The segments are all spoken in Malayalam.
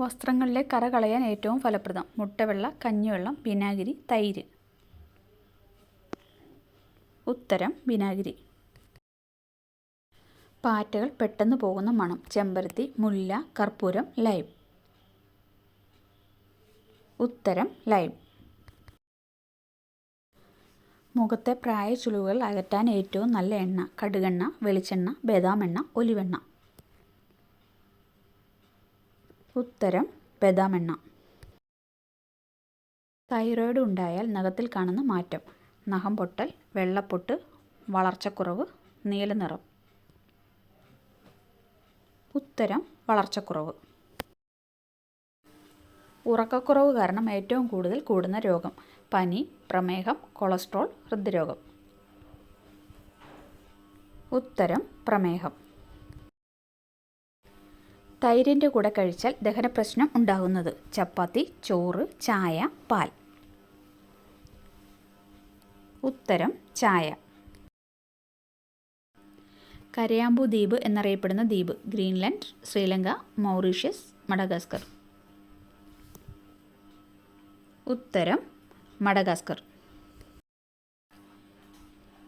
വസ്ത്രങ്ങളിലെ കറ കളയാൻ ഏറ്റവും ഫലപ്രദം. മുട്ടവെള്ള കഞ്ഞിവെള്ളം വിനാഗിരി തൈര്. ഉത്തരം വിനാഗിരി. പാറ്റകൾ പെട്ടെന്ന് പോകുന്ന മണം. ചെമ്പരത്തി മുല്ല കർപ്പൂരം ലൈം. ഉത്തരം ലൈം. മുഖത്തെ പ്രായ ചുളിവുകൾ അകറ്റാൻ ഏറ്റവും നല്ല എണ്ണ. കടുകെണ്ണ വെളിച്ചെണ്ണ ബദാമെണ്ണ ഒലിവെണ്ണ. ഉത്തരം ബദാമെണ്ണ. തൈറോയ്ഡ് ഉണ്ടായാൽ നഖത്തിൽ കാണുന്ന മാറ്റം. നഖം പൊട്ടൽ വെള്ളപ്പൊട്ട് വളർച്ചക്കുറവ് നീലനിറം. ഉത്തരം വളർച്ചക്കുറവ്. ഉറക്കക്കുറവ് കാരണം ഏറ്റവും കൂടുതൽ കൂടുന്ന രോഗം. പനി പ്രമേഹം കൊളസ്ട്രോൾ ഹൃദ്രോഗം. ഉത്തരം പ്രമേഹം. തൈരിന്റെ കൂടെ കഴിച്ചാൽ ദഹനപ്രശ്നം ഉണ്ടാകുന്നത്. ചപ്പാത്തി ചോറ് ചായ പാൽ. ഉത്തരം ചായ. കരയാമ്പു ദ്വീപ് എന്നറിയപ്പെടുന്ന ദ്വീപ്. Greenland Sri Lanka Mauritius Madagascar. ഉത്തരം മഡഗാസ്കർ.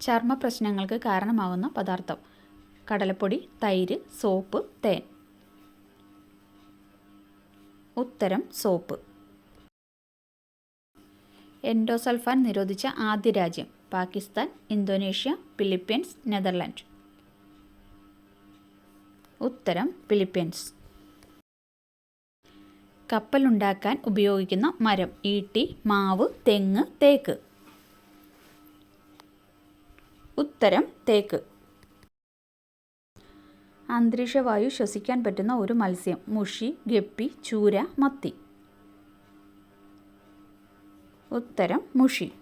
ചർമ്മ പ്രശ്നങ്ങൾക്ക് കാരണമാകുന്ന പദാർത്ഥം. കടലപ്പൊടി തൈര് സോപ്പ് തേൻ. ഉത്തരം സോപ്പ്. എൻഡോസൾഫാൻ നിരോധിച്ച ആദ്യ രാജ്യം പാകിസ്ഥാൻ ഇന്തോനേഷ്യ ഫിലിപ്പീൻസ് നെതർലാൻഡ്. ഉത്തരം ഫിലിപ്പീൻസ്. കപ്പലുണ്ടാക്കാൻ ഉപയോഗിക്കുന്ന മരം ഈട്ടി മാവ് തെങ്ങ് തേക്ക്. ഉത്തരം തേക്ക്. അന്തരീക്ഷവായു ശ്വസിക്കാൻ പറ്റുന്ന ഒരു മത്സ്യം. മുഷി ഗപ്പി ചൂര മത്തി. ഉത്തരം മുഷി.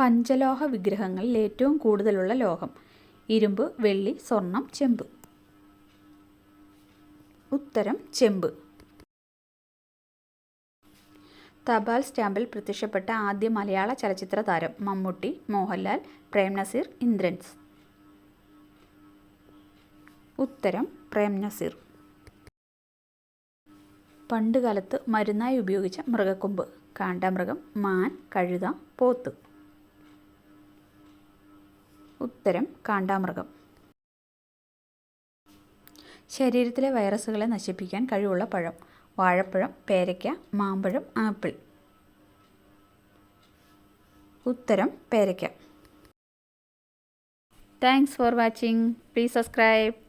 പഞ്ചലോഹ വിഗ്രഹങ്ങളിൽ ഏറ്റവും കൂടുതലുള്ള ലോഹം. ഇരുമ്പ് വെള്ളി സ്വർണം ചെമ്പ്. ഉത്തരം ചെമ്പ്. തപാൽ സ്റ്റാമ്പിൽ പ്രത്യക്ഷപ്പെട്ട ആദ്യ മലയാള ചലച്ചിത്ര താരം മമ്മൂട്ടി മോഹൻലാൽ പ്രേംനസീർ ഇന്ദ്രൻസ്. ഉത്തരം പ്രേം നസീർ. പണ്ടുകാലത്ത് മരുന്നായി ഉപയോഗിച്ച മൃഗക്കൊമ്പ്. കാണ്ടാമൃഗം മാൻ കഴുത പോത്ത്. ഉത്തരം കാണ്ടാമൃഗം. ശരീരത്തിലെ വൈറസുകളെ നശിപ്പിക്കാൻ കഴിവുള്ള പഴം. വാഴപ്പഴം പേരയ്ക്ക മാമ്പഴം ആപ്പിൾ. ഉത്തരം പേരയ്ക്ക. Thanks for watching please subscribe